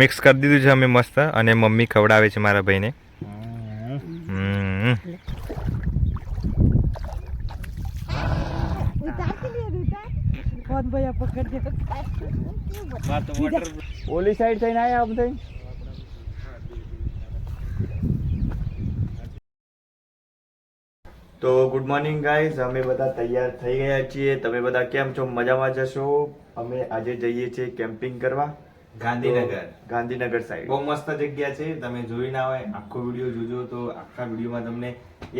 Mix કરી દીધું છે અમે મસ્ત અને મમ્મી ખવડાવે છે મારા ભાઈને. ઓલી સાઈડ થઈને આયા આમ થઈ તો ગુડ મોર્નિંગ ગાઈઝ અમે બધા તૈયાર થઈ ગયા છીએ. તમે બધા કેમ છો? મજામાં જશો અમે આજે જઈએ છીએ કેમ્પિંગ કરવા. ગાંધીનગર. ગાંધીનગર સાઈડ બહુ મસ્ત જગ્યા છે. તમે જોઈ ના હોય આખો વીડિયો જોજો તો આખા વિડીયોમાં તમને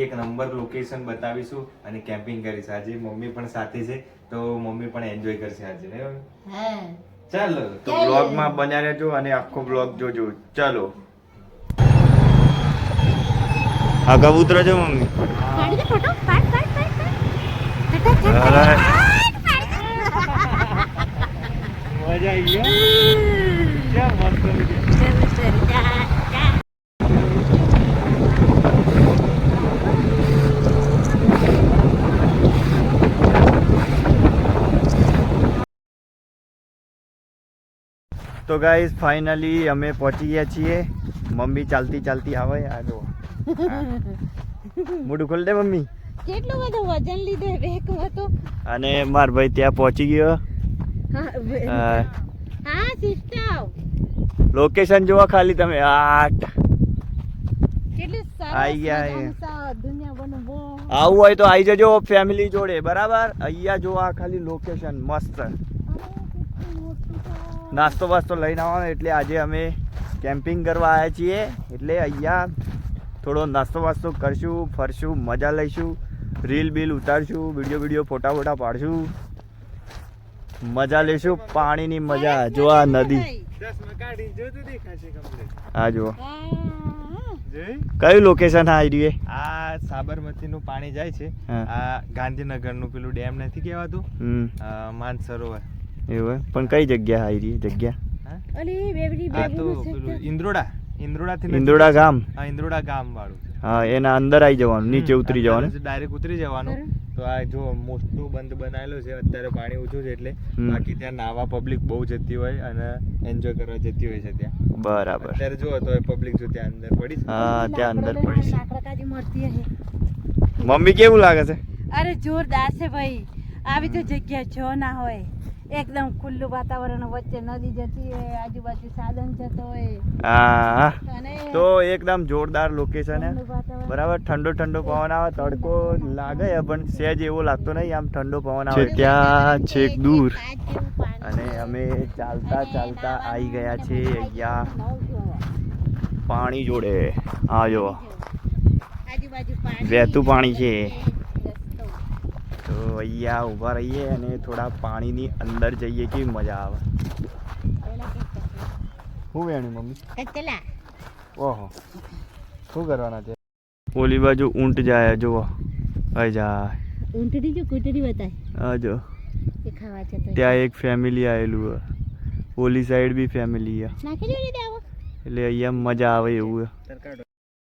એક નંબર લોકેશન બતાવીશું અને કેમ્પિંગ કરીશ. આજે મમ્મી પણ સાથે છે તો મમ્મી પણ એન્જોય કરશે આજે ને ચાલો. તો બ્લોગમાં બન્યા રહેજો અને આખો બ્લોગ જોજો. ચાલો. આ કબૂતર છે મમ્મી? ફોટો. પાડ પાડ પાડ પાડ. મજા આવી ગયા મસ્ત તો ગાઈઝ ફાઇનલી અમે પહોંચી ગયા છીએ. મમ્મી ચાલતી ચાલતી આવે આ જો મોઢું ખોલ દે મમ્મી. કેટલું બધું વજન લીધું બેગમાં તો અને માર ભાઈ ત્યાં પહોંચી ગયો. હા સિસ્ટર લોકેશન જોવા ખાલી તમે. આટ. આઈ ગયા આવું હોય તો આવી જજો ફેમિલી જોડે બરાબર? અહીંયા જો આ ખાલી લોકેશન મસ્ત. નાસ્તો વાસ્તો લઈને આવવાનો એટલે આજે અમે કેમ્પિંગ કરવા આવ્યા છીએ. એટલે અહીંયા થોડો નાસ્તો વાસ્તો કરશું ફરશું મજા લઈશું રીલ બિલ ઉતારશું વીડિયો વીડિયો ફોટા ફોટા પાડશું. મજા લેશું પાણીની મજા. જો આ નદી. આ જુઓ. કયું લોકેશન આ આવી આ સાબરમતી નું પાણી જાય છે. આ ગાંધીનગરનું પેલું ડેમ નથી કહેવાતું? માન સરોવર માનસરોવર. એવું? પણ કઈ જગ્યા આવી જગ્યા? આ તો ઇન્દ્રોડા. ઇન્દ્રોડા ઇન્દ્રોડા ગામ? હા ઇન્દ્રોડા ગામ વાળું હા એના અંદર આવી જવાનું નીચે ઉતરી જવાનું. ડાયરેક્ટ ઉતરી જવાનું. તો આ જો મોટું બંધ બનાવેલું છે અત્યારે પાણી ઓછું છે એટલે બાકી ત્યાં નાવા પબ્લિક બહુ જતી હોય અને એન્જોય કરવા જતી હોય છે ત્યાં. બરાબર. અત્યારે જો તો પબ્લિક જો ત્યાં અંદર પડી છે. હા ત્યાં અંદર પડી છે. મમ્મી કેવું લાગે છે? અરે જોરદાર છે ભાઈ. આવી તો જગ્યા જો ના હોય. એકદમ ખુલ્લું વાતાવરણ વચ્ચે નદી જતી હોય આજુબાજુ સાધન જતો હોય. હા તો એકદમ જોરદાર લોકેશન હે. બરાબર ઠંડો ઠંડો પવન આવે તડકો લાગે પણ સહેજ એવો લાગતો નહીં આમ ઠંડો પવન આવે. ત્યાં છેક દૂર. અને અમે ચાલતા ચાલતા આવી ગયા છે અહીંયા. પાણી જોડે. હા જો આજુબાજુ વહેતું પાણી છે. અહીંયા ઊભા રહીએ અને થોડા પાણીની અંદર જઈએ કેવી મજા આવે. શું વેણ્યું મમ્મી? ઓહો. શું કરવાના છે? ઓલી બાજુ ઊંટ જાય જુઓ. અહીં જાય. ઊંટડી જો કૂટડી બતાય. જો. તો ત્યાં એક ફેમિલી આવેલું હે. ઓલી સાઈડ બી ફેમિલી હે એટલે અહીંયા મજા આવે એવું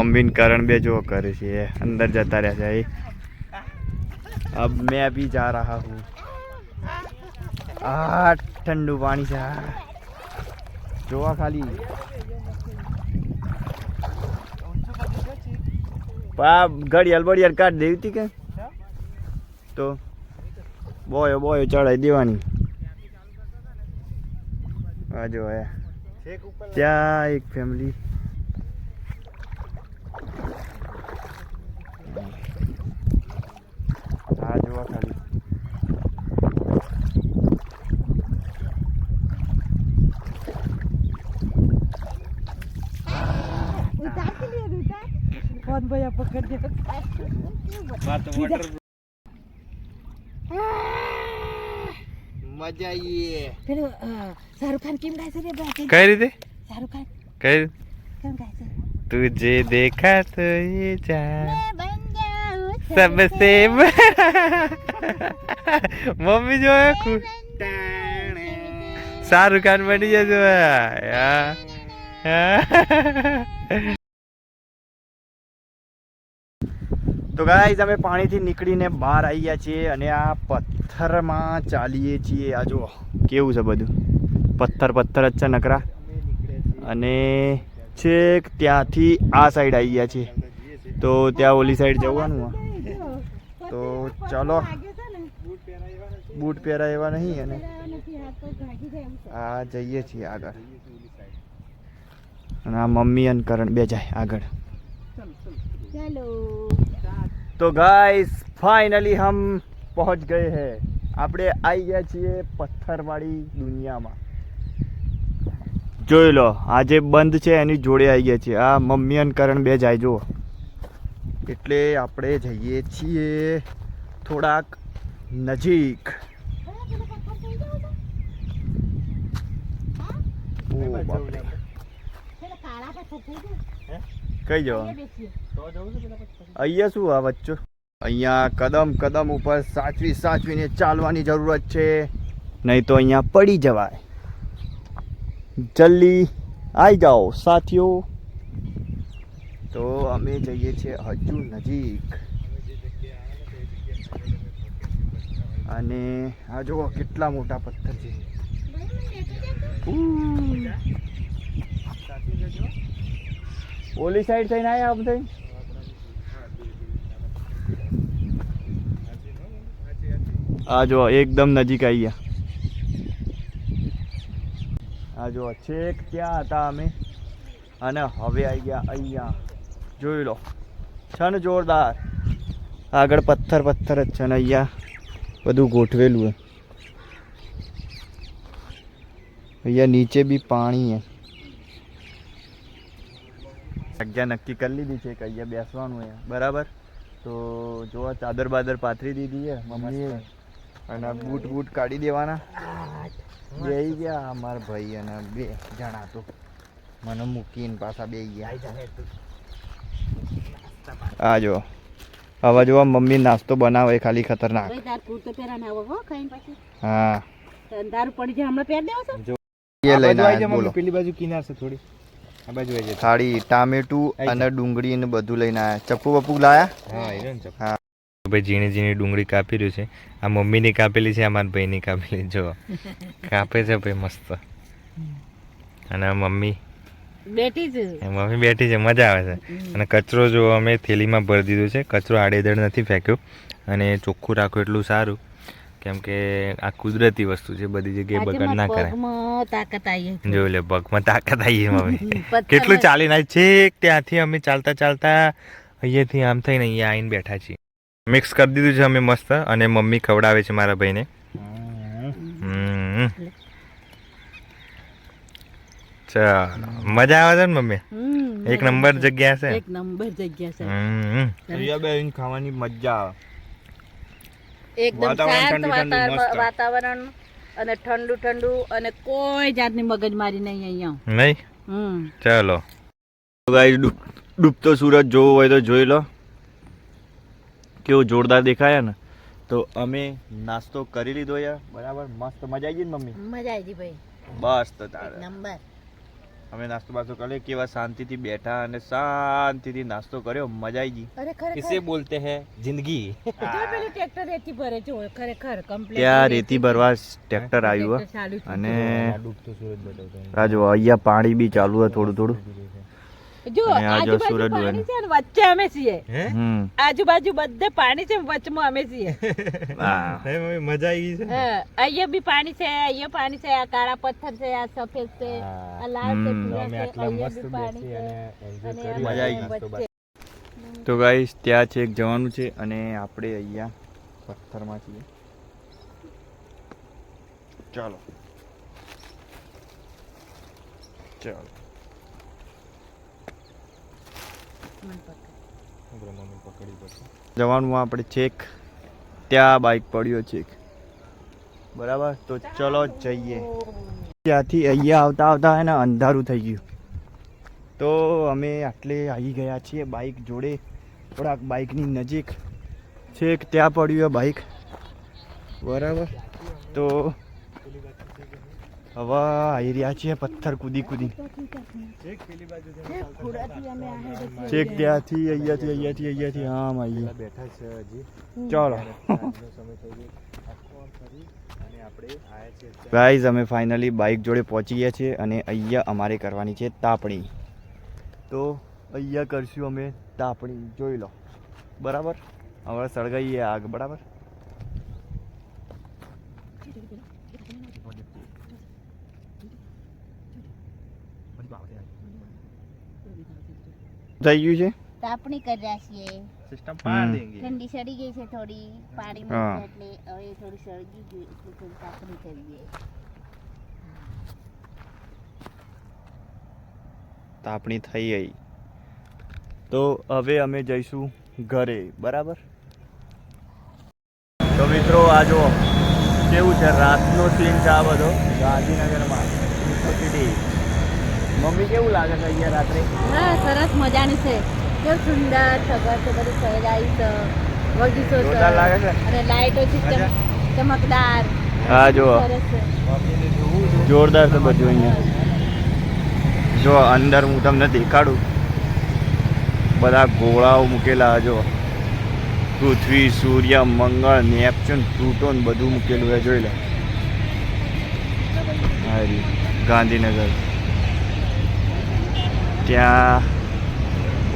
મમ્મી કરણ બે જો કરે છે. અંદર જતા રહ્યા છે. એ अब मैं भी जा रहा हूँ આ ઠંડુ પાણી છે આ. જોવા ખાલી પા ઘડિયાળ બડિયાળ કાઢ દેવી હતી કે તો બોયો બોયો ચડાઈ દેવાની આ જો હે ત્યાં એક ફેમિલી માથાડી ફોન ભાઈ પકડી મજા આઈએ પેલો શાહરુખ ખાન કેમ ગાય છે રે ભાઈ કઈ રીતે શાહરુખ ખાન કઈ કેમ ગાય છે તુજે દેખા તો એ જાન સબ સેબ મમ્મી જો સારું કાન બની જજો તો ગાઈઝ અમે પાણીથી નીકળીને બહાર આવી ગયા છીએ અને આ પથ્થરમાં ચાલીએ છીએ. આ જુઓ, કેવું છે બધું? પથ્થર પથ્થર જ છે નકરા. અને છેક ત્યાંથી આ સાઈડ આવી ગયા છીએ. તો ત્યાં ઓલી સાઈડ જવાનું તો ચલો. બૂટ પહેરા એવા નહીં અને આ જઈએ છીએ આગળ. અને આ મમ્મી અને કરણ બે જાય આગળ. તો ગાઈસ ફાઇનલી હમ પહોંચ ગયે હે. આપણે આવી ગયા છીએ પથ્થરવાળી દુનિયામાં. જોઈ લો આજે બંધ છે એની જોડે આવી ગયા છીએ. આ મમ્મી અને કરણ બે જાય જુઓ. એટલે આપણે જઈએ છીએ. થોડાક નજીક. ઓ કઈ જવાનું અહીંયા શું આ વચ્ચો? અહીંયા કદમ કદમ ઉપર સાચવી સાચવીને ચાલવાની જરૂરત છે. નહીં તો અહીંયા પડી જવાય. જલ્દી આવી જાઓ સાથીઓ. તો અમે જઈએ છીએ હજુ નજીક. અને આ જુઓ કેટલા મોટા પથ્થર છે. ઓલી સાઈડ થઈને આવ્યા આમ થઈ આ જો એકદમ નજીક આવી ગયા. આ જો છેક ત્યાં હતા અમે. અને હવે આવી ગયા અહીંયા. જોઈ લો. છે ને જોરદાર. આગળ પથ્થર પથ્થર જ છે ને અહીંયા. બધું ગોઠવેલું છે અહીંયા નીચે બી પાણી છે જગ્યા નક્કી કરી લીધી છે કે અહીંયા બેસવાનું છે બરાબર? તો જો ચાદર બાદર પાથરી દીધી છે મમ્મીએ. અને બૂટ બૂટ કાઢી દેવાના. બેહી ગયા અમારા ભાઈ અને બે જણા તો. મને મૂકીને પાછા બે ગયા. આ જો. હવે જો મમ્મી નાસ્તો બનાવે ખાલી ખતરનાક. હો ખાઈને પછી. હા. દારૂ પડી જાય હમણાં પહેર દેવો છો? એ લઈને આવી બોલો. પેલી બાજુ કિનાર છે થોડી. આ બાજુ આવી જાય થાળી ટામેટું અને ડુંગળી ને બધું લઈને આયા. ચપ્પુ બપ્પુ લાયા? હા એ ને હા. ભાઈ ઝીણી ઝીણી ડુંગળી કાપી રહ્યું છે. આ મમ્મીની કાપેલી છે આ મારા ભાઈની કાપેલી. જો કાપે છે ભાઈ મસ્ત. અને મમ્મી બેઠી છે. મમ્મી બેઠી છે મજા આવે છે. અને કચરો જો અમે થેલીમાં ભરી દીધો છે કચરો આડેધડ નથી ફેંક્યો. અને ચોખ્ખું રાખો એટલું સારું કેમ કે આ કુદરતી વસ્તુ છે બધી જગ્યાએ બગડ ના કરે તાકાત આવી. જોઈ લે પગમાં તાકાત આવી મમ્મી. કેટલું ચાલીને આવી છે? ત્યાંથી અમે ચાલતા ચાલતા અહીંયાથી આમ થઈને અહીંયા આવીને બેઠા છીએ. મિક્સ કરી દીધું છે અમે મસ્ત અને મમ્મી ખવડાવે છે મારા ભાઈને હમ. ચાલો મજા આવે છે ને મમ્મી? એક નંબર જગ્યા છે. એક નંબર જગ્યા છે. હમ. અહીંયા બેહીને ખાવાની મજા આવે. એકદમ શાંત વાતાવરણ અને ઠંડુ ઠંડુ અને કોઈ જાતની મગજમારી નહીં અહીંયા. નહીં? હમ. ચાલો. ગાઈસ ડૂબતો સૂરજ જોવો હોય તો જોઈ લો. કેવો જોરદાર દેખાયા ને. તો અમે નાસ્તો કરી લીધો યાર બરાબર? મસ્ત મજા આવી ગઈ ને મમ્મી? મજા આવી ગઈ ભાઈ. બસ તો તારે. નંબર. અમે નાસ્તો બાસ્તો કર્યો કેવા શાંતિથી બેઠા અને શાંતિથી નાસ્તો કર્યો મજા આવી ગઈ. અરે બોલતે હે? જિંદગી. પેલું ટ્રેક્ટર રેતી ભરે જો ખરેખર કમ્પ્લીટ ત્યાં રેતી ભરવા ટ્રેક્ટર આવ્યું અને રાજો અહીંયા પાણી બી ચાલુ હે થોડું થોડું. જો આજુબાજુ પાણી છે ને વચ્ચે અમે છીએ. આજુબાજુ બધે પાણી છે વચમાં અમે છીએ. મજા આવી છે. અહીંયા બી પાણી છે અહીંયા પાણી છે આ કાળા પથ્થર છે આ સફેદ છે આ લાલ છે પાણી. મજા આવી. તો ગાઈસ ત્યાં છે એક જવાનું છે અને આપણે અહીંયા પથ્થરમાં છીએ. ચાલો. ચાલો આપણે મમ્મી પકડી પડશે. જવાનું આપણે છેક. ત્યાં બાઇક પડ્યો છેક. બરાબર? તો ચલો જઈએ. ત્યાંથી અહીંયા આવતા આવતા હે ને અંધારું થઈ ગયું. તો અમે આટલે આવી ગયા છીએ બાઇક જોડે. થોડાક બાઇકની નજીક. છેક ત્યાં પડ્યું બાઇક બરાબર? તો હવે આવી રહ્યા છીએ પથ્થર કૂદી કૂદી. છેક ત્યાંથી અહીંયાથી અહીંયાથી અહીંયાથી. આમ આવીએ બેઠા છે હજી. ચાલો. ગાઈઝ અમે ફાઇનલી બાઇક જોડે પહોંચી ગયા છીએ અને અહીંયા અમારે કરવાની છે તાપણી. તો અહીંયા કરશું અમે તાપણી. જોઈ લો. બરાબર? હવે સળગાઈએ આગ. બરાબર? થઈ ગયું છે? તાપણી કર્યા છીએ. સિસ્ટમ. પાડ દેંગે. ઠંડી સડી ગઈ છે થોડી પાણી હા. એટલે હવે થોડી સળગી ગઈ એટલે થોડી તાપણી કરીએ તાપણી થઈ ગઈ. તો હવે અમે જઈશું ઘરે બરાબર? તો મિત્રો આ જો કેવું છે? રાતનો સીન છે આ બધો ગાંધીનગરમાં. સિટી મમ્મી કેવું લાગે છે અહીંયા રાત્રે? હા સરસ મજાની છે. કેવું સુંદર સગવડ છે બધું સહેલાઈ છે બગીચો છે જોરદાર છે? અને લાઈટો છે ચમકદાર. હા જો સરસ છે. મમ્મીને જોવું છું જોરદાર છે બધું અહીંયા. જો અંદર હું તમને દેખાડું. બધા ગોળાઓ મૂકેલા જો પૃથ્વી સૂર્ય મંગળ નેપચ્યુન પ્લુટોન બધું મૂકેલું છે જોઈ લે. ગાંધીનગર. ત્યાં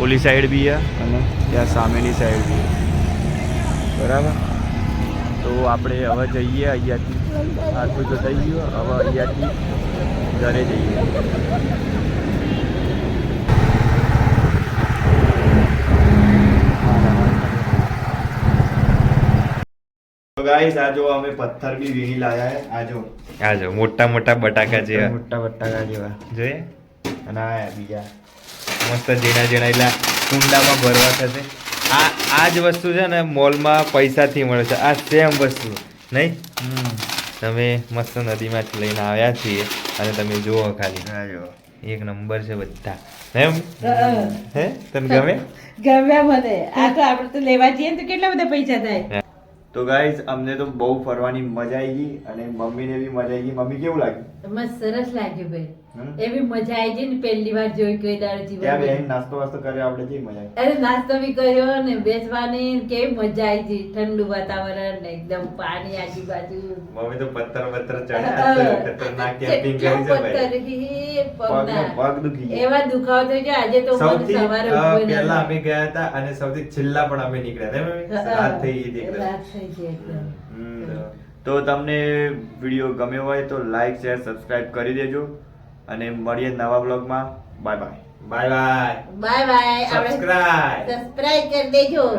ઓલી સાઈડ બી અને ત્યાં સામેની સાઈડ બી બરાબર? તો આપણે હવે જઈએ અહીંયાથી. આટલું તો થઈ ગયું. હવે અહીંયાથી ઘરે જઈએ. ગાઈસ આ અમે પથ્થર બી વીણી લાયા આજો આ જો. આ જો મોટા મોટા બટાકા જેવા. મોટા બટાકા જેવા. જોઈએ. અને આ બીજા. મસ્ત ઝીણા ઝીણા એટલે કુંડામાં ભરવા થશે. આ આ જ વસ્તુ છે ને મોલમાં પૈસાથી મળે છે. આ સેમ વસ્તુ. નહીં? તમે મસ્ત નદીમાંથી લઈને આવ્યા છીએ અને તમે જુઓ ખાલી. એક નંબર છે બધા. એમ? હે? તને ગમે? ગમ્યા મને. આ તો આપણે તો લેવા જઈએ તો કેટલા બધા પૈસા થાય? તો ગાઈઝ અમને તો બહુ ફરવાની મજા આવી ગઈ અને મમ્મીને બી મજા આવી ગઈ. મમ્મી કેવું લાગ્યું? મસ્ત સરસ લાગ્યું ભાઈ? એવી મજા આવી ગઈ ને પહેલી વાર જોઈ કોઈ દાડો ત્યાં બેહીને નાસ્તો વાસ્તો કર્યો આપણે કેવી મજા આવી. અરે નાસ્તો બી કર્યો ને બેસવાની કેવી મજા આવી ગઈ. ઠંડુ વાતાવરણ ને એકદમ પાણી આજુબાજુ. મમ્મી તો પથ્થર પથ્થર ચડ્યા ખતરનાક કેમ્પિંગ કરી છે ભાઈ. પગ દુખી ગયો. એવા દુખાવો થઈ ગયા. આજે તો સૌથી પહેલા અમે ગયા હતા અને સૌથી છેલ્લા પણ અમે નીકળ્યા હતા મમ્મી? રાત થઈ ગઈ હતી રાત થઈ ગઈ એકદમ. હમ. તો તમને વીડિયો ગમ્યો હોય તો લાઈક શેર સબસ્ક્રાઇબ કરી દેજો. અને મળીએ નવા બ્લોગમાં bye bye. Bye bye. Bye bye. Subscribe subscribe કરી દેજો.